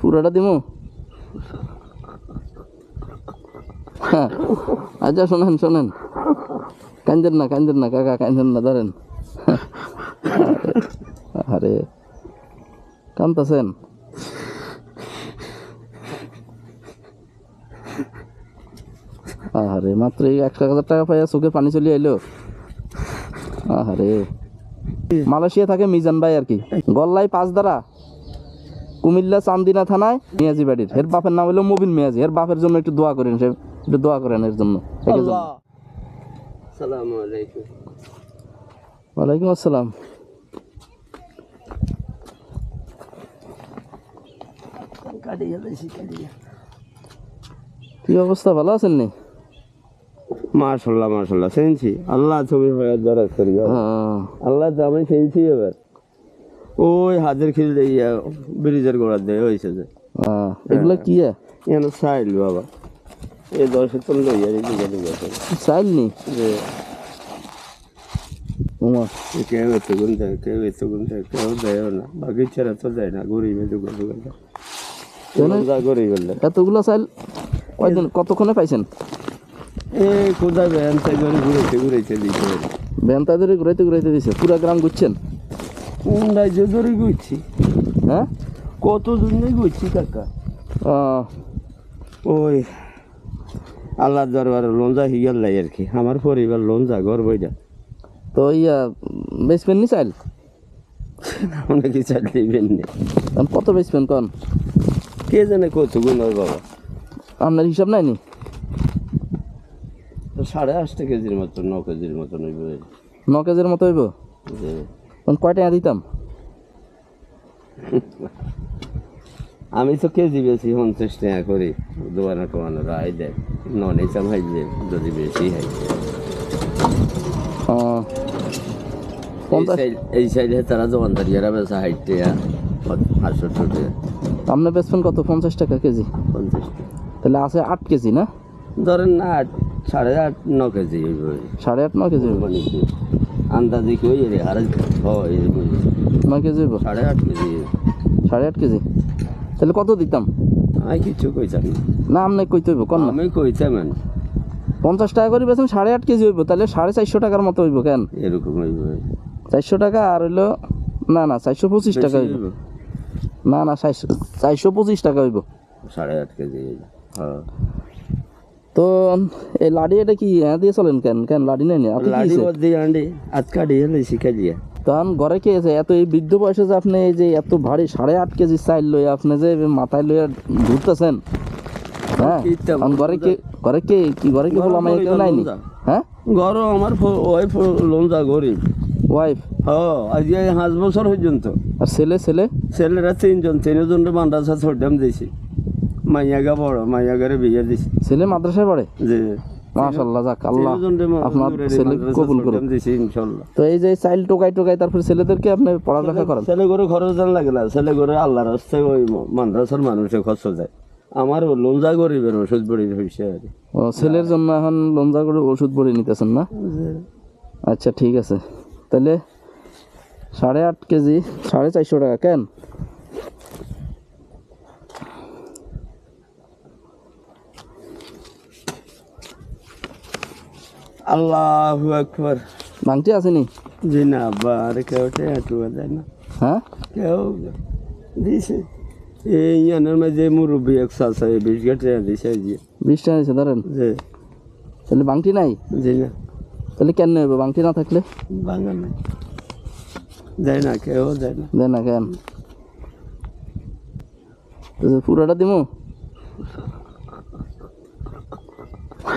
পুরোটা দিমু? হ্যাঁ। আচ্ছা শোনেন শোনেন। কান্দেন না কান্দেন না, কাকা কান্দেন না, ধরেন। আরে কান্তাছেন আরে, মাত্র এই এক হাজার টাকা পাইয়া চোখে পানি চলে এলো আরে, মালয়েশিয়া থাকে মিজান ভাই আর কি। গল্লাই পাঁচ দ্বারা। কুমিল্লা চান্দিনা থানায় মিয়াজি বাড়ির। এর বাপের নাম হলো মুবিন মিয়াজি। এর বাপের জন্য একটু দোয়া করেন সে একটু দোয়া করেন এর জন্য। ওয়ালাইকুম আসসালাম। কি অবস্থা? ভালো আছেন নি? মাশাল্লাহ মাশাল্লাহ। শুনছি। আল্লাহ তুমি হয়ে দরজ করি। হ্যাঁ, আল্লাহ তো আমি শুনছি এবার। ওই হাজার খিল ইয়া ব্রিজের গোড়া দেয় হয়েছে যে। হ্যাঁ। এগুলা কি এ? এখানে সাইল বাবা। এই দশে তো লইয়া রে দিকে দিকে। চাইল নি? যে উমা। কেউ এত গুণ দেয় কেউ এত গুণ দেয় কেউ দেয় না। বাগিচারা তো দেয় না গরিবে গরিব বললে এতগুলা চাইল কয়দিন কতক্ষণে পাইছেন? এই তাই করে ঘুরেছে ঘুরেছে দিকে বেন্তাদের ঘুরাইতে ঘুরাইতে দিছে পুরা গ্রাম ঘুরছেন? কোন রাজ্য ধরে ঘুরছি হ্যাঁ? কত জন্যই ঘুরছি কাকা? ওই আল্লাহ দরবারে লঞ্জা হিয়াল লাই আর কি। আমার পরিবার লঞ্জা ঘর বইটা তো ইয়া বেচবেন নি চাইল অনেকে চাল দিবেন কত বেচবেন কন? কে জানে কত গুণ বাবা। আপনার হিসাব নাই নি? সাড়ে আটটা কেজির মতো ন কেজির মতো নইবে ন কেজির মতো হইব? যে কয় টাকা দিতাম? আমি তো কেজি বেশি পঞ্চাশ টাকা করি। দোকানে টোয়ানো রায় দেয়। নন হিসাব হাইলে যদি বেশি হয়। এই সাইড- তারা দোকানদারিয়ারা বেচা হাইট টাকা পাঁচশো টাকা। আপনি বেচবেন কত? পঞ্চাশ টাকা কেজি? পঞ্চাশ টাকা। তাহলে আছে আট কেজি না? ধরেন না আট সাড়ে আট ন কেজি সাড়ে আট ন কেজি মানে কি আন্দাজি কই রে আর হয় নয় কেজি সাড়ে আট কেজি। সাড়ে আট কেজি? তাহলে কত দিতাম? আমি কিছু কইতাম না। আপনি কইতে হইব কন আমি কইতাম পঞ্চাশ টাকা করে বেচেন সাড়ে আট কেজি হইব তাহলে সাড়ে চারশো টাকার মতো হইব কেন? এরকম হইব। চারশো টাকা আর হইল না না চারশো পঁচিশ টাকা হইব। না না চারশো চারশো পঁচিশ টাকা হইব। সাড়ে আট কেজি। হ্যাঁ। তো এই লাডি এটা কি হ্যাঁ দিয়ে চলেন কেন? কেন লাডি নাই আপনি কি লাড়ি? বদি আন্ডি আজকা দিয়ে শিখা দিয়া। তখন ঘরে কে আছে? এত এই বৃদ্ধ বয়সে যে আপনি এই যে এত ভারী সাড়ে আট কেজি চাইল লই আপনি যে মাথায় লইয়া ঘুরতেছেন হ্যাঁ? ঘরে কে ঘরে কে কি ঘরে কি বললাম কেউ নাইনি হ্যাঁ? ঘর আমার ওয়াইফ লঞ্জা গরিব। ওয়াইফ হ্যাঁ আজকে পাঁচ বছর পর্যন্ত। আর ছেলে ছেলে? ছেলেরা তিনজন তিনজন মাদ্রাসা ছোটাম দিছি। মাইয়াগা বড় মাইয়াগারে বিয়ে দিছি। ছেলে মাদ্রাসায় পড়ে? যে মাশাল্লাহ যাক আল্লাহ আপনার ছেলে কবুল করুন দিছি ইনশাল্লাহ তো এই যে চাইল টোকাই টোকাই তারপর ছেলেদেরকে আপনি পড়ালেখা করেন? ছেলে খরচ জান লাগে না ছেলে করে আল্লাহ রাস্তায় ওই মাদ্রাসার মানুষে খরচ যায়। আমার লঞ্জা গরিবের ওষুধ বড়ি হয়েছে আর ও ছেলের জন্য এখন লঞ্জা করে ওষুধ বড়ি নিতেছেন না? আচ্ছা ঠিক আছে। তাহলে সাড়ে আট কেজি সাড়ে চারশো টাকা কেন? আল্লাহু আকবার। ভাঙটি আসেনি? জি না আব্বা আর কেউ একটু দেয় না। হ্যাঁ? কেউ দিছে। এই ইয়ানের মাঝে মুরব্বী এক সাসা এই বিশ গেটে দিছে যে। বিশ টাকা দিছে ধরেন? যে তাহলে বাংটি নাই? জি না। তাহলে কেন নেবে? বাংটি না থাকলে? বাঙাল নাই। যায় না কেউ যায় না। দেন না কেন? পুরোটা দিমু?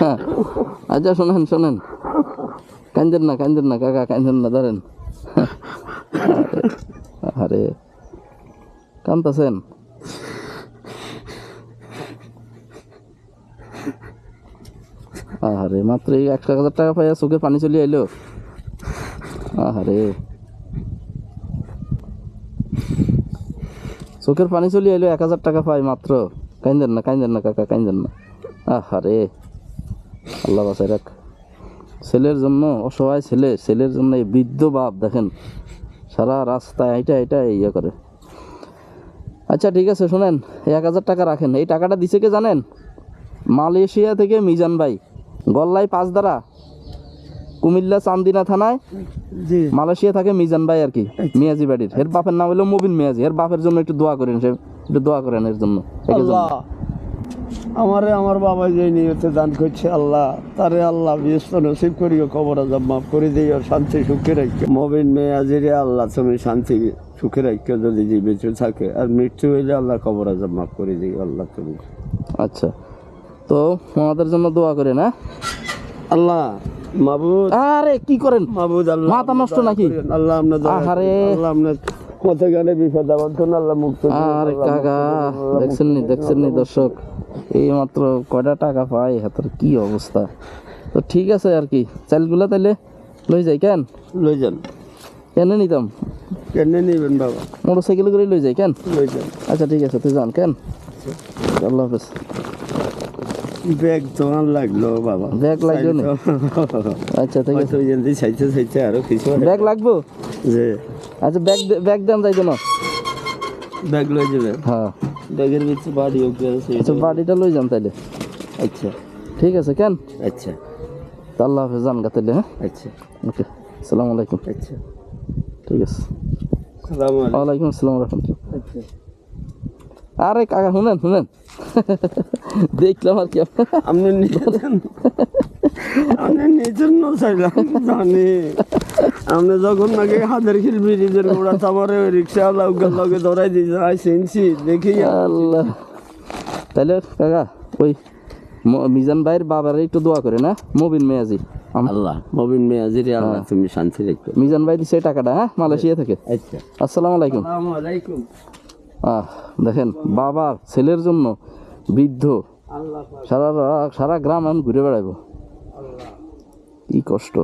হ্যাঁ আচ্ছা শোনেন শোনেন। কান্দেন না কান্দেন না, কাকা, কান্দেন না, ধরেন। আরে কান্তাছেন আরে, মাত্র এই এক হাজার টাকা পাইয়া চোখে পানি চলে এলো আরে চোখের পানি চলে এলো এক হাজার টাকা পাই মাত্র। কাইন্দেন না কাইন্দেন না, কাকা কাইন্দেন না। আহারে। আল্লাহ বাসাই রাখ। ছেলের জন্য অসহায় ছেলে ছেলের জন্য এই বৃদ্ধ বাপ দেখেন সারা রাস্তায় এটা এটা ইয়ে করে। আচ্ছা ঠিক আছে শোনেন এক হাজার টাকা রাখেন। এই টাকাটা দিছে কে জানেন? মালয়েশিয়া থেকে মিজান ভাই গল্লাই পাঁচ দ্বারা কুমিল্লা চান্দিনা থানায়। মালয়েশিয়া থাকে মিজান ভাই আর কি মিয়াজি বাড়ির। এর বাপের নাম হলো মুবিন মিয়াজি। এর বাপের জন্য একটু দোয়া করেন সে একটু দোয়া করেন এর জন্য। আমারে আমার বাবা যে নিয়তে দান করছে আল্লাহ তারে আল্লাহ ব্যস্ত নসিব করিও কবর আজাব মাফ করে দিও শান্তি সুখে রাখো মবিন মেয়ে আজিরে আল্লাহ তুমি শান্তি সুখে রাখো যদি যে বেঁচে থাকে। আর মৃত্যু হইলে আল্লাহ কবর আজাব মাফ করে দিও আল্লাহ তুমি। আচ্ছা। তো আমাদের জন্য দোয়া করেন হ্যাঁ? আল্লাহ মাবুদ। আরে কি করেন? মাবুদ আল্লাহ মাথা নষ্ট নাকি? আল্লাহ আপনার। আল্লাহ আপনার কত গানে বিপদ আবদ্ধন আল্লাহ মুক্ত করুন। কাকা মুক্ত করুন, আল্লাহ দেখছেন নি দেখছেন নি দর্শক এই মাত্র কয়টা টাকা পাই হাতের কি অবস্থা? তো ঠিক আছে আর কি চালগুলা তাইলে লই যাই কেন? লই যান। কেন নিতাম? কেন নিবেন বাবা? মোটর সাইকেল করে লই যাই কেন? লই যান। আচ্ছা ঠিক আছে তুই যান কেন? আল্লাহ হাফেজ। ব্যাগ তোমার লাগল বাবা। ব্যাগ লাগল নি? আচ্ছা ঠিক আছে। জলদি চাইতে চাইতে আরও কিছু ব্যাগ লাগবো? যে আচ্ছা ব্যাগ ব্যাগ দেন যাইতো না ব্যাগ লই যাবে। হ্যাঁ। ব্যাগের ভিতরে বাড়ি ওকে আছে। আচ্ছা বাড়িটা লই যান তাইলে। আচ্ছা। ঠিক আছে কেন? আচ্ছা। আল্লাহ হাফেজ যান গা হ্যাঁ? আচ্ছা। ওকে আসসালামু আলাইকুম। আচ্ছা। ঠিক আছে। সালাম আলাইকুম। ওয়ালাইকুম আসসালাম রহমতুল্লাহ। আচ্ছা। আরে কাকা শুনেন শুনেন। দেখলাম আর কি আপনি নিজের আপনি নিজের ন চাইলাম জানি। আপনি যখন নাকি হাতের খিল ব্রিজের গোড়া তামারে ওই রিক্সা লগে লগে ধরাই দিয়েছে আই শুনছি দেখি। আল্লাহ। তাহলে কাকা ওই মিজান ভাইয়ের বাবার একটু দোয়া করে না? মবিন মেয়াজি। আম- আল্লাহ মবিন মেয়াজিরে আল্লাহ তুমি শান্তি রেখো। মিজান ভাই দিছে টাকাটা হ্যাঁ? মালয়েশিয়া থেকে। আচ্ছা। আসসালামু আলাইকুম। আসসালামু আলাইকুম। আহ দেখেন বাবার ছেলের জন্য বৃদ্ধ সারা রা- সারা গ্রাম আমি ঘুরে বেড়াবো কি কষ্ট।